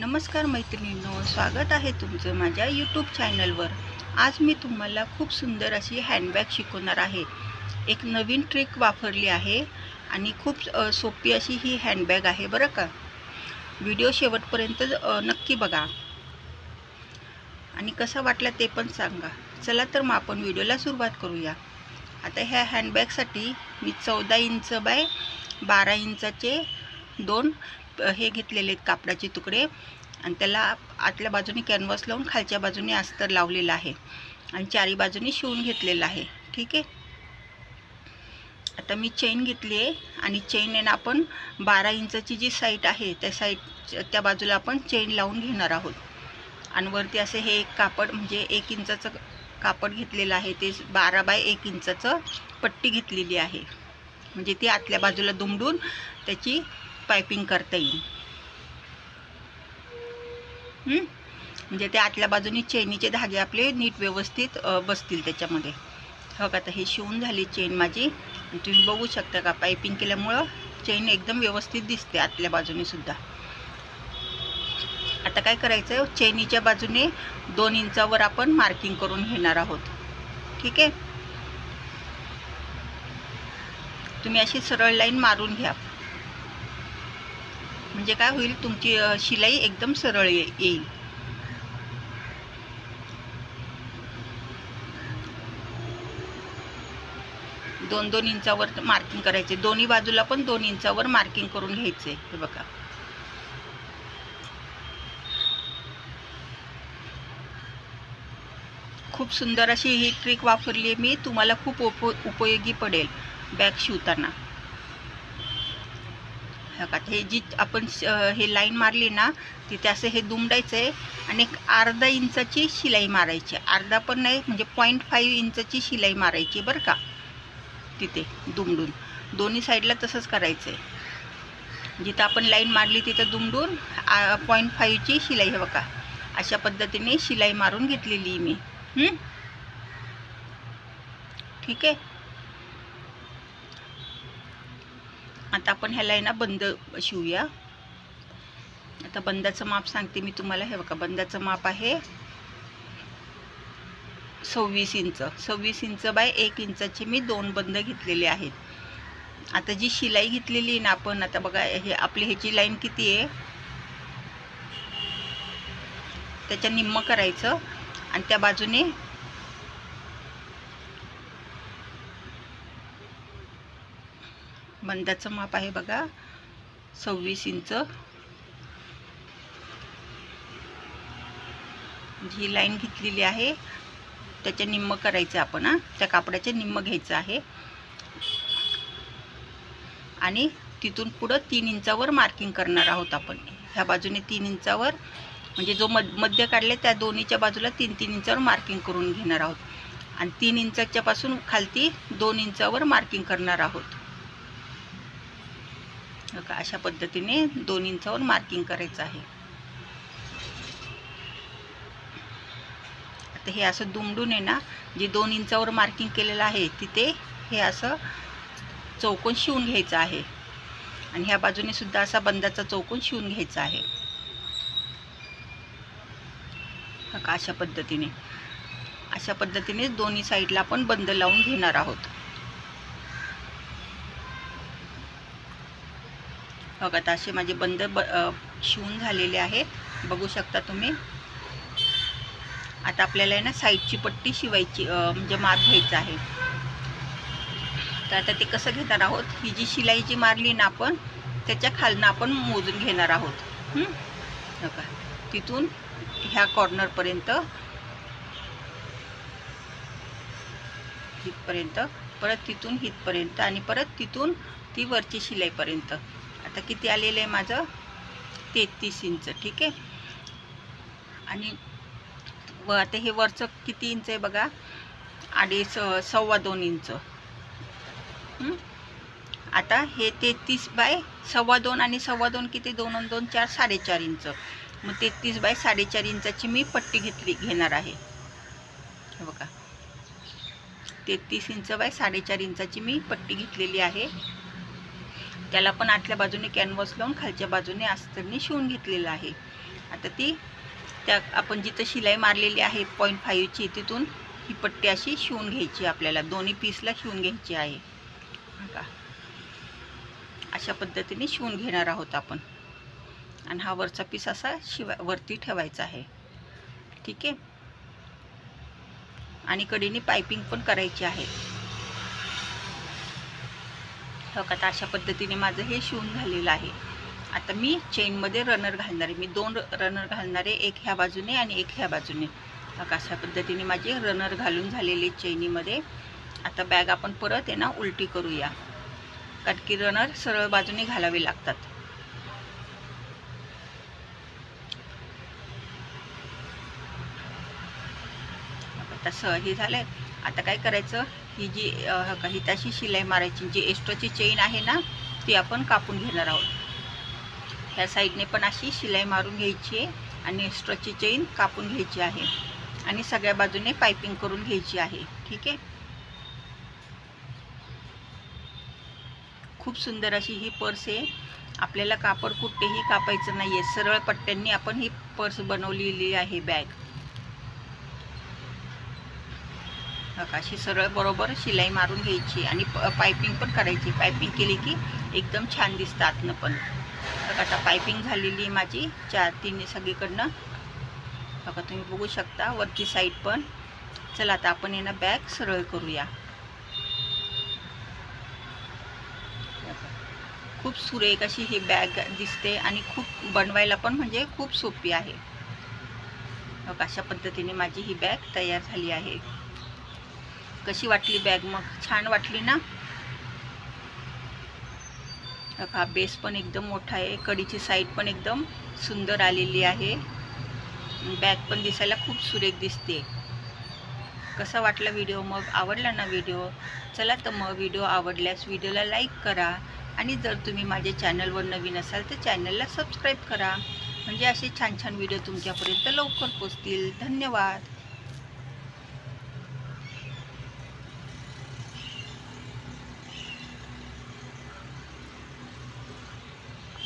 नमस्कार मैत्रिणींनो स्वागत आहे तुमचं माझ्या यूट्यूब चॅनलवर आज मी तुम्हाला खूप सुंदर अशी हँडबॅग शिकवणार आहे. एक नवीन ट्रिक वापरली आहे आणि खूप सोपी अशी ही हँडबॅग आहे बरं का? व्हिडिओ शेवटपर्यंत नक्की बघा. आणि कसा वाटला ते पण सांगा. चला तर मग आपण व्हिडिओला सुरुवात करूया. आता ह्या हँडबॅगसाठी मी चौदा इंच बाय बारा इंचाचे दोन हे घेतलेले आहेत कापडाचे तुकडे. आणि त्याला आतल्या बाजूने कॅनव्हास लावून खालच्या बाजूने अस्तर लावलेलं आहे. आणि चारी बाजूने शिवून घेतलेलं आहे. ठीक आहे? आता मी चेन घेतली आहे. आणि चेन आहे ना आपण बारा इंचाची जी साईट आहे त्या साईट त्या बाजूला आपण चेन लावून घेणार आहोत. आणि वरती असं हे एक कापड म्हणजे एक इंचाचं कापड घेतलेलं आहे. ते बारा बाय एक इंचाचं पट्टी घेतलेली आहे. म्हणजे ती आतल्या बाजूला दुमडून त्याची पायपिंग करता येईल. म्हणजे ते आतल्या बाजूनी चेनीचे धागे आपले नीट व्यवस्थित बसतील त्याच्यामध्ये. हो का आता हे शिवून झाली चेन माझी. तुम्ही बघू शकता का पायपिंग केल्यामुळं चेन एकदम व्यवस्थित दिसते आतल्या बाजूने सुद्धा. आता काय करायचं चेनीच्या बाजूने दोन इंचावर आपण मार्किंग करून घेणार आहोत. ठीक आहे? तुम्ही अशी सरळ लाईन मारून घ्या. म्हणजे काय होईल तुमची शिलाई एकदम सरळ येईल. दोन दोन इंचावर मार्किंग करायचे. दोन्ही बाजूला पण दोन इंचावर मार्किंग करून घ्यायचे. हे बघा. खूप सुंदर अशी ही ट्रिक वापरली आहे मी. तुम्हाला खूप उप उपयोगी पडेल. बॅग शिवताना. हे हे जी आपण हे लाईन मारली ना तिथे असं हे दुमडायचं आहे आणि एक अर्धा इंचाची शिलाई मारायची. अर्धा पण नाही म्हणजे पॉईंट फाईव्ह इंचाची शिलाई मारायची बरं का तिथे दुमडून. दोन्ही साईडला तसंच करायचं आहे जिथं आपण लाईन मारली तिथं दुमडून पॉईंट फाईव्हची शिलाई हवं का अशा पद्धतीने शिलाई मारून घेतलेली आहे मी ठीक आहे? आता आपण ह्याला आहे ना बंद शिवूया. आता बंदाचं माप सांगते मी तुम्हाला. हे बघा बंदाचं माप आहे सव्वीस इंच. सव्वीस इंच बाय एक इंचाचे मी दोन बंद घेतलेले आहेत. आता जी शिलाई घेतलेली आहे ना आपण आता बघा हे आपली ह्याची लाईन किती आहे? त्याच्या निम्म करायचं. आणि त्या बाजूने बंदाचं माप आहे बघा. सव्वीस इंच. जी लाईन घेतलेली आहे त्याच्या निम्म करायचं आपण हां. त्या कापडाचे निम्म घ्यायचं आहे. आणि तिथून पुढं तीन इंचावर मार्किंग करणार आहोत आपण. ह्या बाजूने तीन इंचावर म्हणजे जो मध मध्य काढले त्या दोन्हीच्या बाजूला तीन तीन इंचावर मार्किंग करून घेणार आहोत. आणि तीन इंचाच्यापासून खालती दोन इंचावर मार्किंग करणार आहोत. का अशा पद्धतीने दोन इंचावर मार्किंग करायचं आहे. आता हे असं दुमडून आहे ना जे दोन इंचावर मार्किंग केलेलं आहे तिथे हे असं चौकोन शिवून घ्यायचं आहे. आणि ह्या बाजूने सुद्धा असा बंदाचा चौकोन शिवून घ्यायचा आहे. का अशा पद्धतीने. अशा पद्धतीने दोन्ही साईडला आपण बंद लावून घेणार आहोत. बघा आता असे माझे बंद ब शिवून झालेले आहेत. बघू शकता तुम्ही. आता आपल्याला आहे ना साईडची पट्टी शिवायची म्हणजे माप घ्यायचं आहे. तर आता ते कसं घेणार आहोत? ही जी शिलाई जी मारली ना आपण त्याच्या खालनं आपण मोजून घेणार आहोत. बघा तिथून ह्या कॉर्नरपर्यंत इथपर्यंत परत तिथून हितपर्यंत आणि परत तिथून ती वरची शिलाईपर्यंत आता किती आलेलं आहे माझं? तेहतीस इंच ठीक आहे? आणि व आता हे वरचं किती इंच आहे बघा? अडीच सव्वा दोन इंच. आता हे तेहतीस बाय सव्वा दोन आणि सव्वा दोन किती? दोन आणि दोन चार साडेचार इंच. मग तेहतीस बाय साडेचार इंचाची मी पट्टी घेतली घेणार आहे. हे बघा. तेहतीस इंच बाय साडेचार इंचाची मी पट्टी घेतलेली आहे. त्याला पण आतल्या बाजूने कॅनव्हास लावून खालच्या बाजूने अस्तरने शिवून घेतलेलं आहे. आता ती त्या आपण जिथं शिलाई मारलेली आहे पॉईंट फाईव्हची तिथून ही पट्टी अशी शिवून घ्यायची आपल्याला. दोन्ही पीसला शिवून घ्यायची आहे. का अशा पद्धतीने शिवून घेणार आहोत आपण. आणि हा वरचा पीस असा शिवा वरती ठेवायचा आहे. ठीक आहे? आणि कडेने पायपिंग पण करायची आहे. हो का आता अशा पद्धतीने माझं हे शिवून झालेलं आहे. आता मी चेनमध्ये रनर घालणार आहे. मी दोन रनर घालणार आहे. एक ह्या बाजूने आणि एक ह्या बाजूने. बघा अशा पद्धतीने माझी रनर घालून झालेली चैनीमध्ये आता बॅग आपण परत आहे ना उलटी करूया. कारण की रनर सरळ बाजूने घालावे लागतात. तसं हे झालंय. आता काय करायचं? ही जी अं, का तशी शिलाई मारायची जी एस्ट्राची चेन आहे ना ती आपण कापून घेणार आहोत. ह्या साईडने पण अशी शिलाई मारून घ्यायची आहे आणि एस्ट्राची चेन कापून घ्यायची आहे. आणि सगळ्या बाजूने पायपिंग करून घ्यायची आहे. ठीक आहे? खूप सुंदर अशी ही पर्स आहे. आपल्याला कापड कुठेही कापायचं नाही आहे सरळ पट्ट्यांनी आपण ही पर्स बनवलेली आहे बॅग बघा, अशी सरळ बरोबर शिलाई मारून घ्यायची आणि प- पायपिंग पण करायची. पायपिंग केली की एकदम छान दिसतं आतनं पण. बघा आता पायपिंग झालेली माझी. चार तिन्ही सगळीकडनं. बघा तुम्ही बघू शकता. वरची साईड पण. चला आता आपण यांना बॅग सरळ करूया. खूप सुरेख अशी ही बॅग दिसते आणि खूप बनवायला पण म्हणजे खूप सोपी आहे. बघा अशा पद्धतीने माझी ही बॅग तयार झाली आहे. कशी वाटली बॅग मग छान वाटली ना? बघा बेस पण एकदम मोठा आहे. कडीची साईड पण एकदम सुंदर आलेली आहे. बॅग पण दिसायला खूप सुरेख दिसते. कसा वाटला व्हिडिओ मग आवडला ना व्हिडिओ चला तर मग व्हिडिओ आवडल्यास व्हिडिओला लाईक करा. आणि जर तुम्ही माझ्या चॅनलवर नवीन असाल तर चॅनलला सबस्क्राईब करा. म्हणजे असे छान छान व्हिडिओ तुमच्यापर्यंत लवकर पोचतील धन्यवाद.